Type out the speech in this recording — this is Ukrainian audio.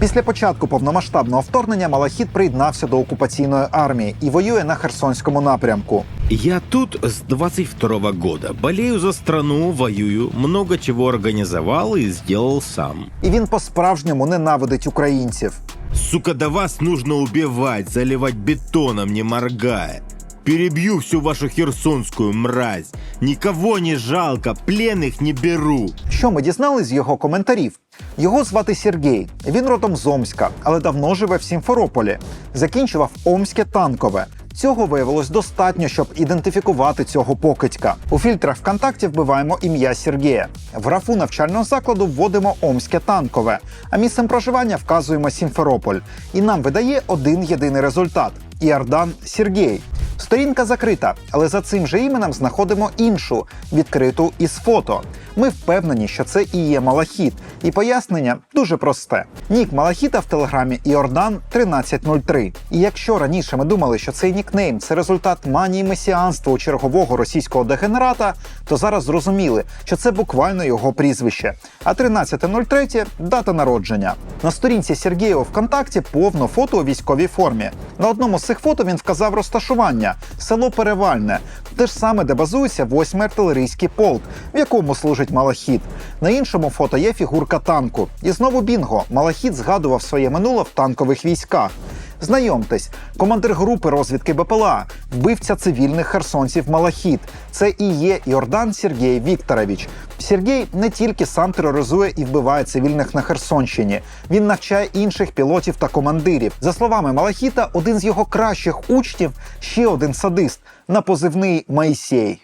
Після початку повномасштабного вторгнення Малахіт приєднався до окупаційної армії і воює на Херсонському напрямку. Я тут с 22 года. Болею за страну, воюю, много чего организовал и сделал сам. І він по-справжньому ненавидить українців. Сука, да вас нужно убивать, заливать бетоном, не моргая. Перебью всю вашу херсонскую мразь. Никого не жалко, пленных не беру. Що ми дізнались з його коментарів? Його звати Сергій. Він родом з Омська, але давно живе в Сімферополі. Закінчував Омське танкове. Цього виявилось достатньо, щоб ідентифікувати цього покидька. У фільтрах ВКонтакті вбиваємо ім'я Сергія. В графу навчального закладу вводимо Омське танкове, а місцем проживання вказуємо Сімферополь. І нам видає один єдиний результат: Іордан Сергій. Сторінка закрита, але за цим же іменем знаходимо іншу, відкриту із фото. Ми впевнені, що це і є Малахіт, і пояснення дуже просте. Нік Малахіта в телеграмі Іордан 1303. І якщо раніше ми думали, що цей нікнейм це результат манії месіанства у чергового російського дегенерата, то зараз зрозуміли, що це буквально його прізвище. А 13.03 – дата народження. На сторінці Сергія у ВКонтакті повно фото у військовій формі. На одному з цих фото він вказав розташування село Перевальне, те ж саме, де базується 8-й артилерійський полк, в якому служить Малахіт. На іншому фото є фігурка танку. І знову Бінго. Малахіт згадував своє минуле в танкових військах. Знайомтесь, командир групи розвідки БПЛА, вбивця цивільних херсонців Малахіт. Це і є Іордан Сергій Вікторович. Сергій не тільки сам тероризує і вбиває цивільних на Херсонщині, він навчає інших пілотів та командирів. За словами Малахіта, один з його кращих учнів ще один садист на позивний Майсей.